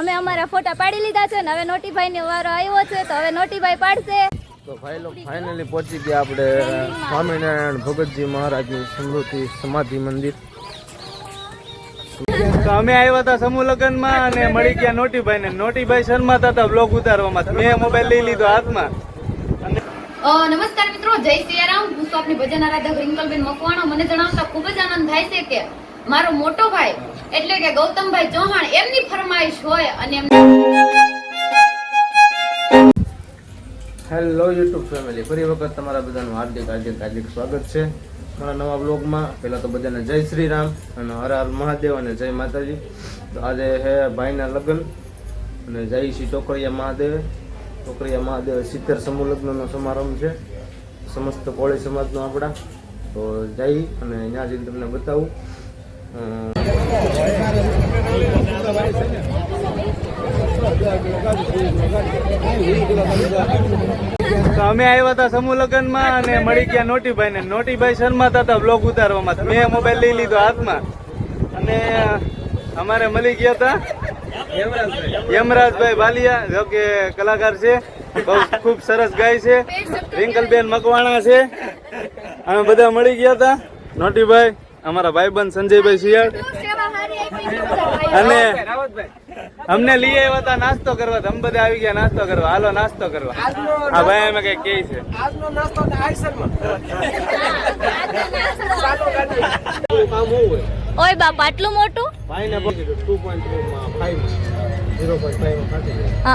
અમે અમારા ફોટા પાડી લીધા છે ને હવે નોટીભાઈ ની વારો આવ્યો છે તો હવે નોટીભાઈ પાડશે. તો ભાઈ લોકો ફાઇનલી પહોંચી ગયા આપણે સ્વામિનારાયણ ભગતજી મહારાજની સ્મૃતિ સમાધિ મંદિર. તો અમે આવ્યા હતા સમૂહ લગ્નમાં અને મળી ગયા નોટીભાઈ ને નોટીભાઈ શર્માતા હતા બ્લોગ ઉતારવામાં. મેં મોબાઈલ લઈ લીધો હાથમાં. નમસ્કાર મિત્રો જય સિયારામ. હું છું આપની ભજન આરાધક રિંકલબેન મકવાણો. મને જણાવતા ખૂબ જ આનંદ થાય છે કે મારો મોટો ભાઈ, એટલે કે ગૌતમભાઈ ચૌહાણ, એમની ફરમાઈશ હોય અને હેલો યુટ્યુબ ફેમિલી ફરી વખત તમારા બધાનું હાર્દિક હાર્દિક હાર્દિક સ્વાગત છે. મારા નવા બ્લોગમાં પહેલાં તો બધાને જય શ્રી રામ અને હર હર મહાદેવ અને જય માતાજી. તો આજે હે ભાઈના લગ્ન અને જય શ્રી ટોકરિયા મહાદેવ. ટોકરિયા મહાદેવ સિત્તેર સમૂહ લગ્નનો સમારંભ છે. સમસ્ત કોળી સમાજનો આપણા. તો જઈ અને ત્યાં જઈને તમને બતાવું. તો અમે આવ્યા હતા સમૂહ લગ્નમાં અને મળી ગયા નોટીભાઈ ને નોટીભાઈ શર્માતા હતા બ્લોગ ઉતારવામાં. મેં મોબાઈલ લઈ લીધો હાથમાં. અને અમારે મળી ગયા હતા યમરાજભાઈ. બાલિયા જો કે કલાકાર છે. બહુ ખૂબ સરસ ગાય છે. રિંકલબેન મકવાણા છે. અમે બધા મળી ગયા હતા. નોટીભાઈ અમારા ભાઈબંધ સંજયભાઈ શિયાળ. અને અમને લઈ આવ્યા હતા નાસ્તો કરવા તો અમે બધા આવી ગયા નાસ્તો કરવા. હાલો નાસ્તો કરવા. હા ભાઈ અમે કઈ કે છે. ઓય બાપ આટલું મોટું? જાય અ,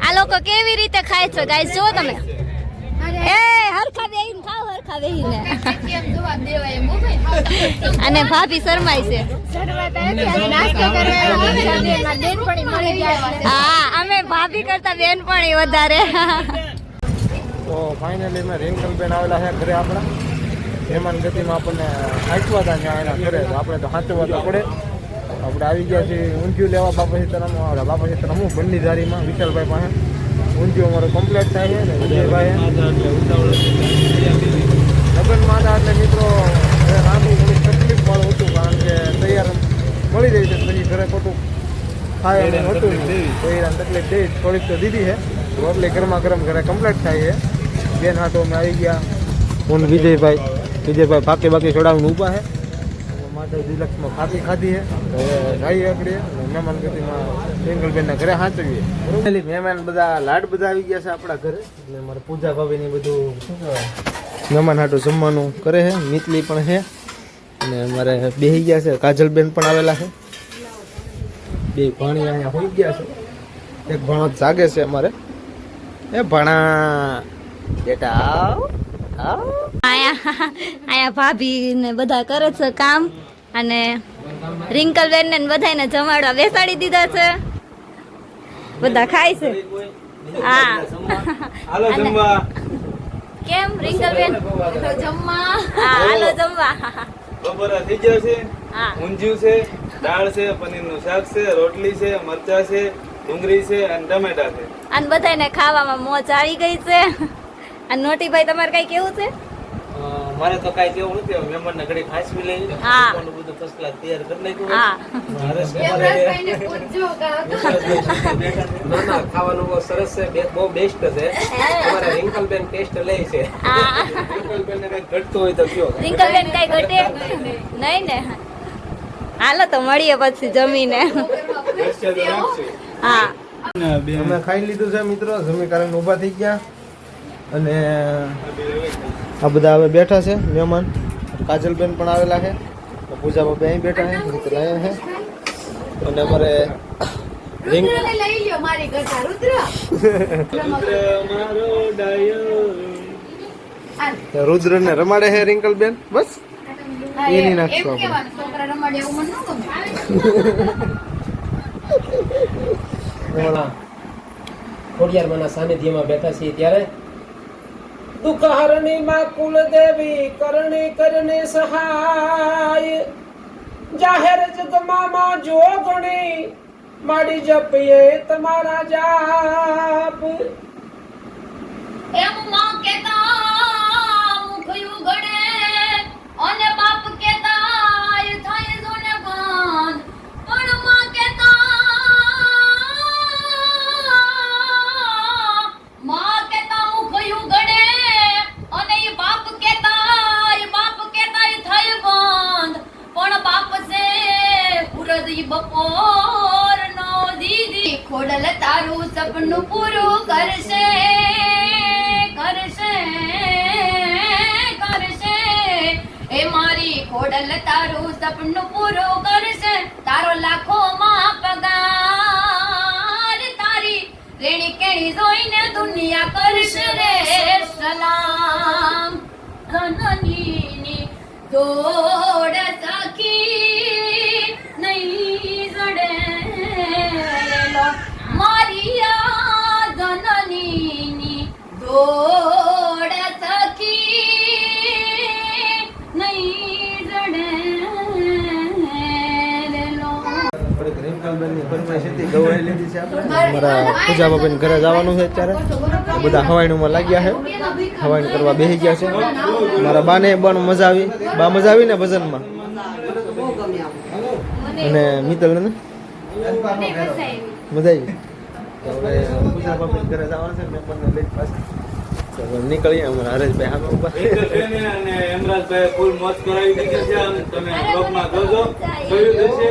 આ લોકો કેવી રીતે ખાય છે? ગાઈસ જો તમે. એ હરખા બેહીને અને ભાભી શરમાય છે. હા. અમે ભાભી કરતા બેનપણી વધારે. તો ફાઇનલી મેં રિંકલબેન આવેલા છે ઘરે આપણા. હેમાન ગતિમાં આપણને સાચવા હતા ત્યાં એના ઘરે. તો આપણે તો સાચવવા તો પડે. આપણે આવી ગયા છીએ ઊંધિયું લેવા બાપા સીતારામ આવડા બાપા સીતારામ હું બંની ધારીમાં વિશાલભાઈ પાસે. ઊંધિયું અમારું કમ્પ્લીટ થાય છે ને વિજયભાઈ લગ્ન હતા એટલે મિત્રો રાંધવું થોડું તકલીફ વાળું હતું કારણ કે તૈયાર મળી જાય છે પછી ઘરે ખોટું થાય એમ હતું. નહીં. તો એ તકલીફ દે થોડીક તો દીધી છે. રોટલી ગરમા ગરમ ઘરે કમ્પ્લીટ થાય છે. બેન હાટો અમે આવી ગયા. હું વિજયભાઈ વિજયભાઈ બાકી બાકી છોડાવીને ઊભા છે. લક્ષમાં ફાકી ખાધી હે જઈએ આપણે મહેમાન ગતિમાં સિંગલબેનના ઘરે સાચવીએ બરોબર મહેમાન બધા લાડ બધા આવી ગયા છે આપણા ઘરે. એટલે મારે પૂજા ભાભીની બધું શું કહેવાય મહેમાન હાટું જમવાનું કરે છે, મિતલી પણ છે. અને અમારે બેસી ગયા છે, કાજલબેન પણ આવેલા છે. બે ભાણી અહીંયા હોઈ ગયા છે. એક ભણો જાગે છે અમારે. એ ભણા, બેટા આવ આવ. આયા ભાભી ને બધા કરે છે કામ. અને રિંકલબેન ને બધાને જમાડવા બેસાડી દીધા છે. બધા ખાય છે. હા. હાલો જમવા. કેમ રિંકલબેન જમવા. હા હાલો જમવા. બપોરા થઈ ગયા છે. હા. ઊંધિયું છે દાળ છે પનીરનું શાક છે રોટલી છે મરચા છે ડુંગળી છે અને ટમેટા છે. અને બધાને ખાવામાં મોજ આવી ગઈ છે. અને નોટીભાઈ તમારે કઈ કેવું છે? મારે તો કાંઈ કેવું નથી હવે મહેમાનને ઘડી ખાસવી લઈ હા. બધું ફર્સ્ટ ક્લાસ તૈયાર કરી નાખ્યું હા. હરેશ ના ના ખાવાનું બહુ સરસ છે. બે- બહુ બેસ્ટ છે. અમારા રિંકલબેન ટેસ્ટ લે છે. રિંકલ બેન ને ઘટતું હોય તો કયો. રિંકલબેન કઈ ઘટે? નહીં ને. હાલો તો મળીએ પછી જમીને. હા. અમે ખાઈ લીધું છે મિત્રો જમી કારણ ઊભા થઈ ગયા. અને આ બધા હવે બેઠા છે મહેમાન. કાજલબેન પણ આવેલા છે. પૂજા બાબા અહીં બેઠા છે મિત્ર અહીંયા છે. અને અમારે મારો ડાયો રુદ્ર ને રમાડે છે રિંકલબેન. બસ. એની નાખશું આપણે. એમાં ખોડિયારમાંના સાનિધ્યમાં બેઠા છીએ ત્યારે દુઃખહરણી માં કુલદેવી કરણી કરને સહાય. જાહેર જગમાં જોગણી માડી જપીએ તમારા જાપ. એમ માં કેતા મુખયું ગણે, અને બાપ કેતા સપનું પૂરો કરશે. તારો લાખોમાં પગાર. તારી રેણી કેણી જોઈને દુનિયા કરશે રે સલામ. ધનની દોડ સખી નહીં જડેલો આ જનનીની અમારા પૂજા બાબેન ઘરે જવાનું છે અત્યારે. બધા હવાઈણુમાં લાગ્યા છે. હવાઈણ કરવા બેસી ગયા છે. મારા બાને પણ મજા આવી. બા મજા આવી ને ભજનમાં? અને મિત્તલ ને? મજા આવી? હવે પૂજા ઘરે જવાનું છે મેં પણ લઈ નીકળીએ અમારા હરેશભાઈ હાથ ઉપર. અને હેમરાજભાઈ ફૂલ મોજ કરાવી દીધી છે તમે બ્લોગમાં જોજો. જોયું હશે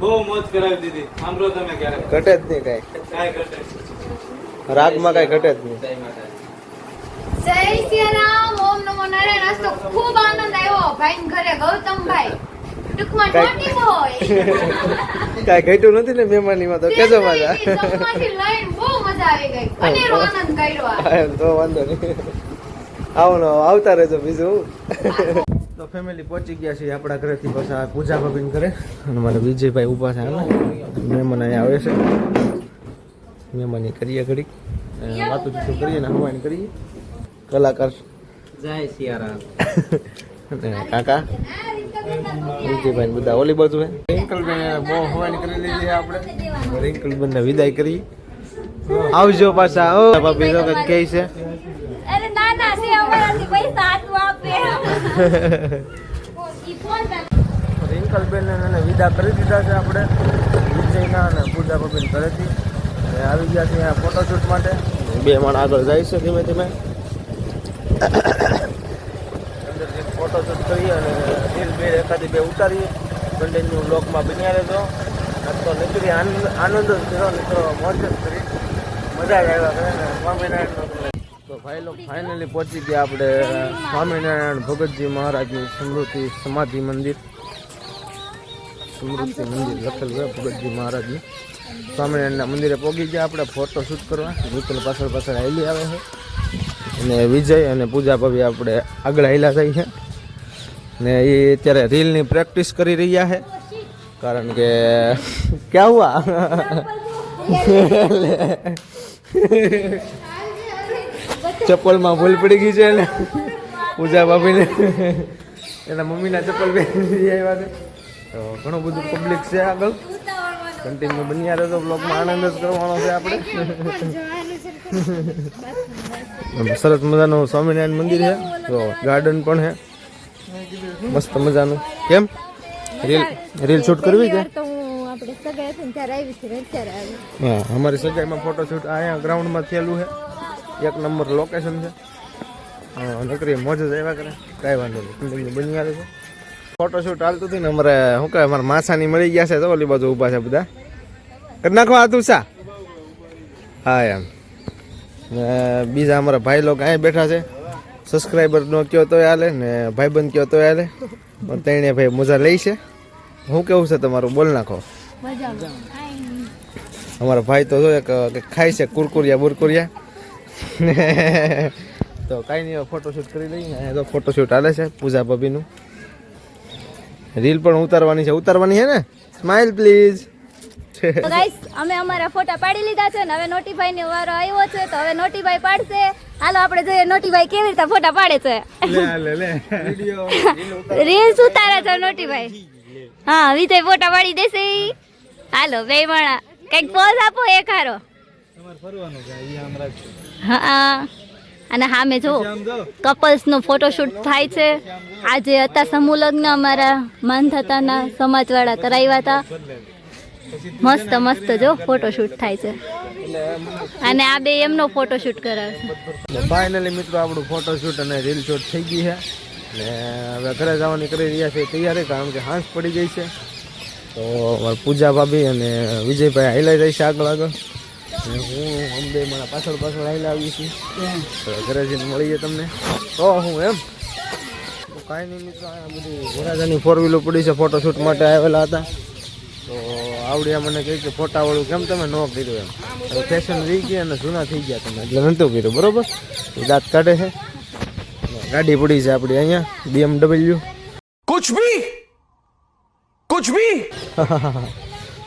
બહુ મોજ કરાવી દીધી. સાંભળો તમે ક્યારેક. ઘટે જ નહીં કાંઈ. કાંઈ ઘટે રાગમાં કાંઈ ઘટે જ નહીં. જય શ્રી રામ ઓમ નમો નારાયણ. આજ તો ખૂબ આનંદ આવ્યો. ભાઈ ઘરે ગૌતમભાઈ. ટૂંકમાં કાંઈ- ચોટી હોય ઘટ્યું નથી ને મહેમાનીમાં તો? કેજો પાછા લઈને બહુ મજા આવી ગઈ. અનેરો આનંદ કર્યો આ. હા, એમ તો વાંધો નહીં. આવો ને આવતા રહેજો બીજું. ફેમિલી પહોંચી ગયા છીએ આપણા ઘરેથી પાછા પૂજા ભાભીને ઘરે. અને મારા વિજયભાઈ ઊભા છે મહેમાન અહીંયા આવે છે. મહેમાની કરીએ ઘડીક. વાતો ચીતું કરીએ ને હવાન કરીએ. કલાકાર જય સિયારામ. અને કાકા. વિજયભાઈ બધા ઓલી બાજુ હે રિંકલબેન બહુ હવાન કરી લીધી છે આપણે. રિંકલબેન ને વિદાય કરી. આવજો પાછા. ઓ ભાભી કહે છે અરે ના ના છે અમારાથી પૈસા હાથું આપે ઈ ફોન પર રિંકલબેન એને વિદા કરી દીધા છે આપણે. વિજયના અને પૂજા બબેન ઘરેથી. અને આવી ગયા છે અહીંયા ફોટોશૂટ માટે. બે માણ આગળ જાય છે ધીમે ધીમે. ફોટોશૂટ કરીએ અને રીલ બે એકાદી બે ઉતારીએ. કન્ટિન્યુ બ્લોકમાં બન્યા રહેજો. તો નીકળી આનંદ આનંદ જ થયો. નીકળો મોજ જ કરી. મજા જ આવ્યા કરે ને. સ્વામિનારાયણ તો ફાઇનલી પહોંચી ગયા આપણે સ્વામિનારાયણ ભગતજી મહારાજની સ્મૃતિ સમાધિ મંદિર. સ્મૃતિ મંદિર લખેલું છે ભગતજી મહારાજનું. સ્વામિનારાયણના મંદિરે પહોંચી ગયા આપણે ફોટો શૂટ કરવા. મિત્ર પાછળ પાછળ હાલી આવે છે. અને વિજય અને પૂજા ભાભી આપણે આગળ હાલ્યા થઈ છે. ને એ અત્યારે રીલની પ્રેક્ટિસ કરી રહ્યા છે. કારણ કે ક્યાં હુઆ? ચપ્પલમાં ભૂલ પડી ગઈ છે ને. પૂજા ભાભીને. એના મમ્મીના ચપ્પલ પહેરી આવ્યા છે. તો ઘણું બધું પબ્લિક છે આગળ. કન્ટિન્યુ બન્યા રહેતો બ્લોગમાં આનંદ જ કરવાનો છે આપણે. સરસ મજાનું સ્વામિનારાયણ મંદિર છે. તો ગાર્ડન પણ છે. મસ્ત મજાનું. કેમ? રીલ રીલ શૂટ કરવી છે? હા અમારી સગાઈમાં ફોટોશૂટ અહીંયા ગ્રાઉન્ડમાં થયેલું છે. એક નંબર લોકેશન છે. હા, નકરી મોજ જ આવ્યા કરે. કાંઈ વાંધો નહીં બની આવે છે. ફોટોશૂટ હાલતું હતું ને અમારે શું કહે અમારા માસાની મળી ગયા છે તો ઓલી બાજુ ઊભા છે બધા. કરી નાખો આ તું સા. હા એમ. બીજા અમારા ભાઈ લોકો અહીંયા બેઠા છે. સબસ્ક્રાઈબરનો કયો તોય હાલે ને ભાઈબંધ કયો તોય હાલે. પણ તેણે ભાઈ મજા લઈ છે. શું કેવું છે તમારું? બોલ નાખો. અમારા ભાઈ તો જો એક ખાય છે કુરકુરિયા બુરકુરિયા. તો કાંઈ નહીં ફોટોશૂટ કરી લઈએ. અહીંયા તો ફોટોશૂટ હાલે છે પૂજા ભાભીનું. રીલ પણ ઉતારવાની છે ઉતારવાની છે ને? સ્માઇલ પ્લીઝ તો ગાઈસ અમે અમારા ફોટા પાડી લીધા છે ને હવે નોટીભાઈ ની વારો આવ્યો છે તો હવે નોટીભાઈ પાડશે. હાલો આપણે જોઈએ નોટીભાઈ કેવી રીતે ફોટા પાડે છે. લે લે વિડિયો રીલ્સ ઉતારે. છે નોટીભાઈ હા વિજય ફોટા પાડી દેશે. હાલો બે માણા કંઈક પોઝ આપો એક હારો. હા. અને સામે જો કપલ્સનો ફોટોશૂટ થાય છે. આજે હતા સમૂહ લગ્ન, અમારા માનધાતાના સમાજવાળા કરાવ્યા હતા. મસ્ત મસ્ત જો ફોટોશૂટ થાય છે. અને આ બે એમનો ફોટોશૂટ કરાવે ફાઇનલી મિત્રો આપણું ફોટોશૂટ અને રીલ શૂટ થઈ ગઈ છે. ને હવે ઘરે જવાની કરી રહ્યા છે તૈયારી, કારણ કે હાંસ પડી ગઈ છે. તો પૂજા ભાભી અને વિજયભાઈ હાઈલાઈ જાય છે આગળ આગળ. હું અંબે મારા પાછળ પાછળ આવેલા આવી છું. ઘરે જઈને મળીએ તમને. તો હું એમ. કાંઈ નહીં મિત્રો આ ફોર વ્હીલો પડી છે ફોટોશૂટ માટે આવેલા હતા. તો આવડ્યા મને કહી કે ફોટાવાળું કેમ તમે ન કર્યું એમ. ફેશન રહી ગયા અને જૂના થઈ ગયા તમે. એટલે નહોતું કર્યું બરોબર? દાંત કાઢે છે. ગાડી પડી છે આપણી અહીંયા બીએમડબલ્યુ કુછ ભી કુછ ભી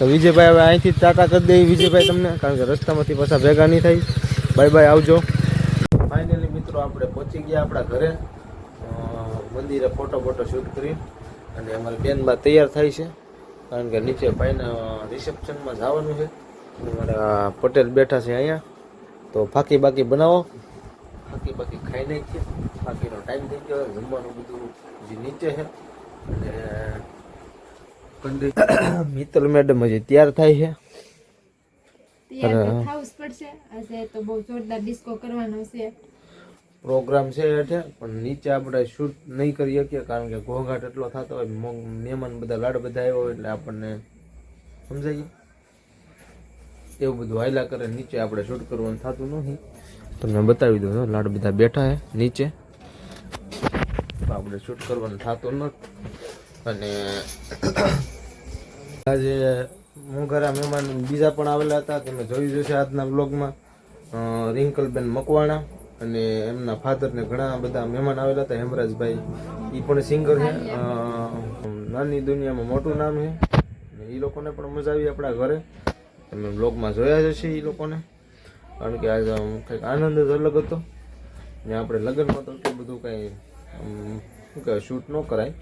તો વિજયભાઈ હવે અહીંથી ટાટા કરી દઈએ વિજયભાઈ તમને, કારણ કે રસ્તામાંથી પાછા ભેગા નહીં થાય. બાય બાય આવજો. ફાઇનલી મિત્રો આપણે પહોંચી ગયા આપણા ઘરે. મંદિરે ફોટો ફોટો શૂટ કરી અને અમારી બેનબા તૈયાર થાય છે. કારણ કે નીચે ભાઈના રિસેપ્શનમાં જવાનું છે. અમારા પટેલ બેઠા છે અહીંયા. તો ફાકી બાકી બનાવો. ફાકી બાકી ખાઈ નાખીએ. ફાકીનો ટાઈમ થઈ ગયો. જમવાનું બધું જે નીચે છે. અને મિત્તલ મેડમ હજી તૈયાર થાય છે. તૈયાર તો થવું જ પડશે. આજે તો બહુ જોરદાર ડિસ્કો કરવાનો છે. પ્રોગ્રામ છે એટલે પણ નીચે આપણે શૂટ નહીં કરી શકીએ કારણ કે ઘોંઘાટ એટલો થતો હોય મો- મહેમાન બધા લાડ બધા આવ્યા હોય એટલે આપણને સમજાય એવું બધું હાયલા કરે નીચે આપણે શૂટ કરવાનું થતું નથી. તમને બતાવી દઉં લાડ બધા બેઠા છે નીચે. તો આપણે શૂટ કરવાનું થતું નથી. અને આજે મોંઘારા મહેમાન બીજા પણ આવેલા હતા, તમે જોયું જશે આજના બ્લોગમાં રિંકલબેન મકવાણા અને એમના ફાધરને ઘણા બધા મહેમાન આવેલા હતા, હેમરાજભાઈ. એ પણ સિંગર છે. નાની દુનિયામાં મોટું નામ છે. એ લોકોને પણ મજા આવી આપણા ઘરે. તમે બ્લોગમાં જોયા જ હશે એ લોકોને. કારણ કે આજે કંઈક આનંદ જ અલગ હતો. ને આપણે લગ્નમાં તો બધું કાંઈ શું કહેવાય શૂટ ન કરાય.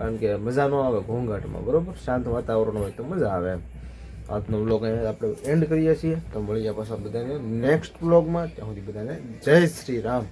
કારણ કે મજા ન આવે ઘોંઘાટમાં, બરોબર? શાંત વાતાવરણ હોય તો મજા આવે એમ. આજનો બ્લોગ આપણે એન્ડ કરીએ છીએ. તો મળીએ પાછા બધાને નેક્સ્ટ બ્લોગમાં ત્યાં સુધી બધાને જય શ્રી રામ.